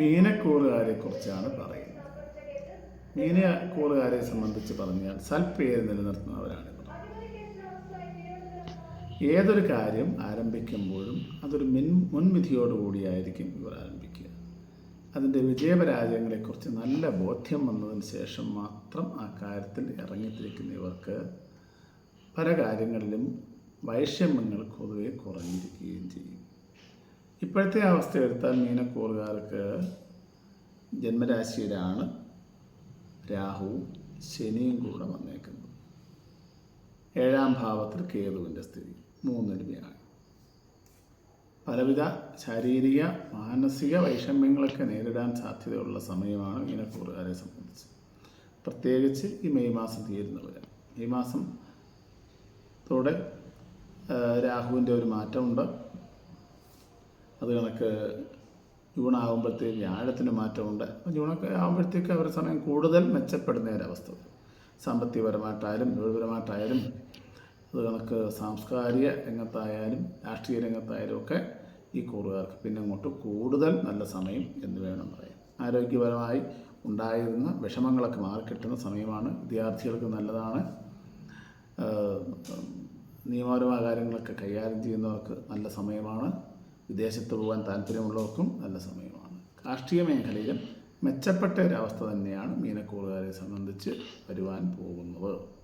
മീനക്കൂറുകാരെ കുറിച്ചാണ് പറയുന്നത്. മീനക്കൂറുകാരെ സംബന്ധിച്ച് പറഞ്ഞാൽ സൽപ്പേര് നിലനിർത്തുന്നവരാണ് ഏതൊരു കാര്യം ആരംഭിക്കുമ്പോഴും അതൊരു മിൻ മുൻവിധിയോടുകൂടിയായിരിക്കും ഇവർ ആരംഭിക്കുക. അതിന്റെ വിജയപരാജയങ്ങളെക്കുറിച്ച് നല്ല ബോധ്യം വന്നതിന് ശേഷം മാത്രം ആ കാര്യത്തിൽ ഇറങ്ങിത്തിരിക്കുന്ന ഇവർക്ക് പല കാര്യങ്ങളിലും വൈഷമ്യങ്ങൾ പൊതുവെ കുറഞ്ഞിരിക്കുകയും ചെയ്യും. ഇപ്പോഴത്തെ അവസ്ഥ എടുത്താൽ മീനക്കൂറുകാർക്ക് ജന്മരാശിയിലാണ് രാഹുവും ശനിയും കൂടെ വന്നേക്കുന്നത്. ഏഴാം ഭാവത്തിൽ കേതുവിന്റെ സ്ഥിതി മൂന്നിലുമയാണ് പലവിധ ശാരീരിക മാനസിക വൈഷമ്യങ്ങളൊക്കെ നേരിടാൻ സാധ്യതയുള്ള സമയമാണ് മീനക്കൂറുകാരെ സംബന്ധിച്ച്. പ്രത്യേകിച്ച് ഈ മെയ് മാസം തീരുന്നവരെ. മെയ് മാസം ത്തോടെ രാഹുവിന്റെ ഒരു മാറ്റമുണ്ട്. അത് കണക്ക് ജൂണാകുമ്പോഴത്തേക്ക് ആഴത്തിന് മാറ്റമുണ്ട്. അപ്പം ജൂണൊക്കെ ആകുമ്പോഴത്തേക്ക് അവരുടെ സമയം കൂടുതൽ മെച്ചപ്പെടുന്ന ഒരവസ്ഥ. സാമ്പത്തികപരമായിട്ടായാലും തൊഴിൽപരമായിട്ടായാലും അത് കണക്ക് സാംസ്കാരിക രംഗത്തായാലും രാഷ്ട്രീയ രംഗത്തായാലും ഒക്കെ ഈ കൂറുകാർക്ക് പിന്നെ അങ്ങോട്ട് കൂടുതൽ നല്ല സമയം എന്ന് വേണം പറയാം ആരോഗ്യപരമായി ഉണ്ടായിരുന്ന വിഷമങ്ങളൊക്കെ മാറിക്കിട്ടുന്ന സമയമാണ് വിദ്യാർത്ഥികൾക്ക് നല്ലതാണ്. നിയമപരമായ കാര്യങ്ങളൊക്കെ കൈകാര്യം ചെയ്യുന്നവർക്ക് നല്ല സമയമാണ്. വിദേശത്ത് പോകാൻ താല്പര്യമുള്ളവർക്കും നല്ല സമയമാണ്. കാർഷിക മേഖലയിലും മെച്ചപ്പെട്ട ഒരവസ്ഥ തന്നെയാണ് മീനക്കൂറുകാരെ സംബന്ധിച്ച് വരുവാൻ പോകുന്നത്.